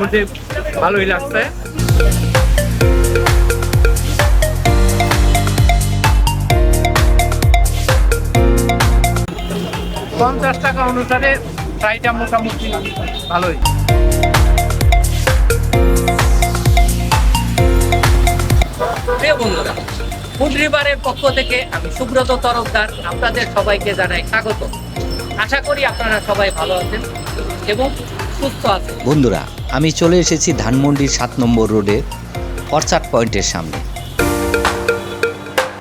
মোটামুটি ভালোই লাগছে। পঞ্চাশ টাকা অনুসারে ফ্রাইটা মোটামুটি ভালোই। প্রিয় বন্ধুরা ফুড রিভারের পক্ষ থেকে আমি সুব্রত তরফদার আপনাদের সবাইকে জানাই স্বাগত। আশা করি আপনারা সবাই ভালো আছেন এবং সুস্থ আছেন। বন্ধুরা আমি চলে এসেছি ধানমন্ডির সাত নম্বর রোডে অর্চার্ড পয়েন্টের সামনে।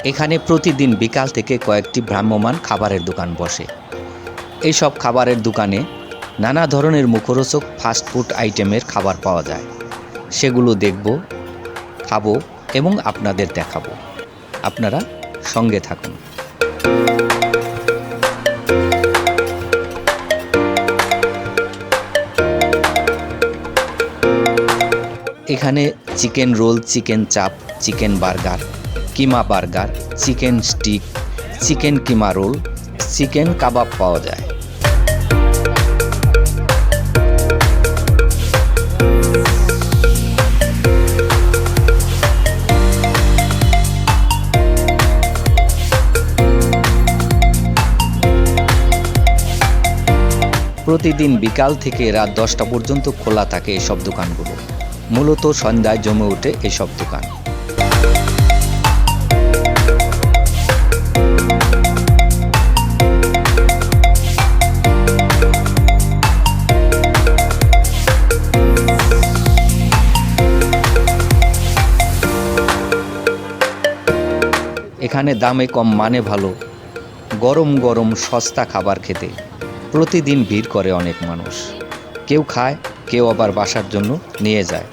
এখানে প্রতিদিন বিকাল থেকে কয়েকটি ভ্রাম্যমান খাবারের দোকান বসে। এইসব খাবারের দোকানে নানা ধরনের মুখরোচক ফাস্টফুড আইটেমের খাবার পাওয়া যায়। সেগুলো দেখব, খাব এবং আপনাদের দেখাবো। আপনারা সঙ্গে থাকুন। এখানে chicken roll, chicken chaap, chicken burger, keema burger, chicken stick, chicken keema roll, chicken kebab পাওয়া যায়। প্রতিদিন বিকাল থেকে রাত দশটা পর্যন্ত খোলা থাকে এসব দোকানগুলো। মূলত সন্ধ্যায় জমে ওঠে এসব দোকান। এখানে দামে কম মানে ভালো। গরম গরম সস্তা খাবার খেতে। প্রতিদিন ভিড় করে অনেক মানুষ। কেউ খায়, কেউ আবার বাসার জন্য নিয়ে যায়।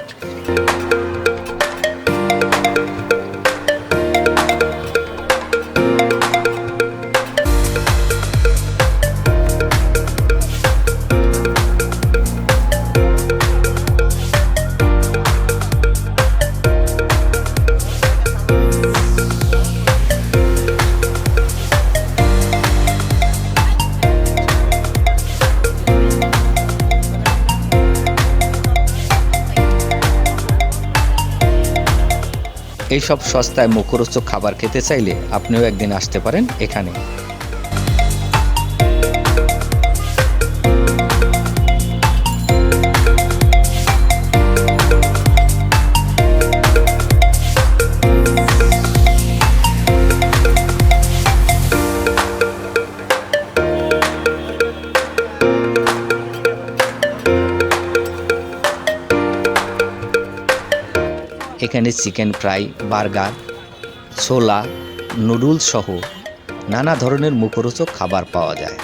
এইসব সস্তায় মুখরোচক খাবার খেতে চাইলে আপনিও একদিন আসতে পারেন এখানে। এখানে চিকেন ফ্রাই বার্গার ছোলা নুডলস সহ নানা ধরনের মুখরোচক খাবার পাওয়া যায়।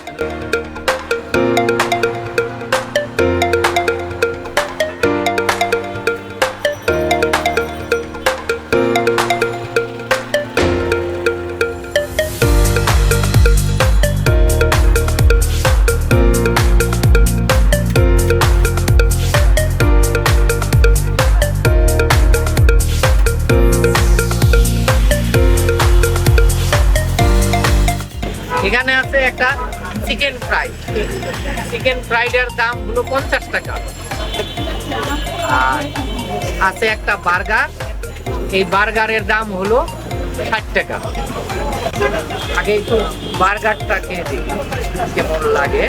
আছে একটা চিকেন ফ্রাই চিকেন ফ্রাইডের দাম হলো পঞ্চাশ টাকা। আর আছে একটা বার্গার এই বার্গারের দাম হলো ষাট টাকা। আগে একটু বার্গারটা খেয়ে দিই কেমন লাগে।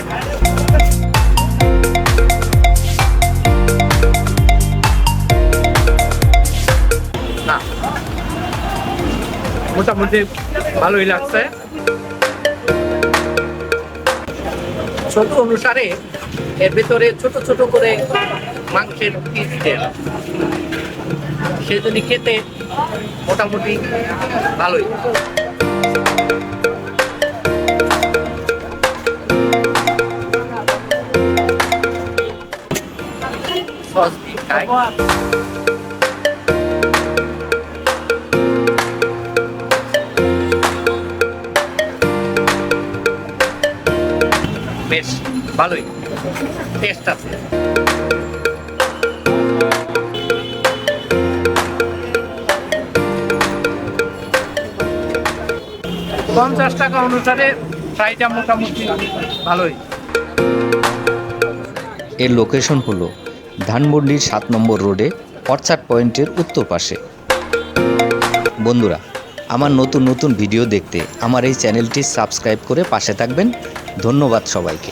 না, মোটামুটি ভালোই লাগছে। ছোট অনুসারে এর ভিতরে ছোট ছোট করে মাংসের পিস দেন যদি খেতে মোটামুটি ভালোই। সস দিয়ে ভালোই। টেস্ট আছে। পঞ্চাশ টাকা অনুসারে ফ্রাইটা মোটামুটি ভালোই। এর লোকেশন হলো ধানমন্ডির সাত নম্বর রোডে অর্চার্ড পয়েন্টের উত্তর পাশে। বন্ধুরা, আমার নতুন নতুন ভিডিও দেখতে আমার এই চ্যানেলটি সাবস্ক্রাইব করে পাশে থাকবেন। ধন্যবাদ সবাইকে।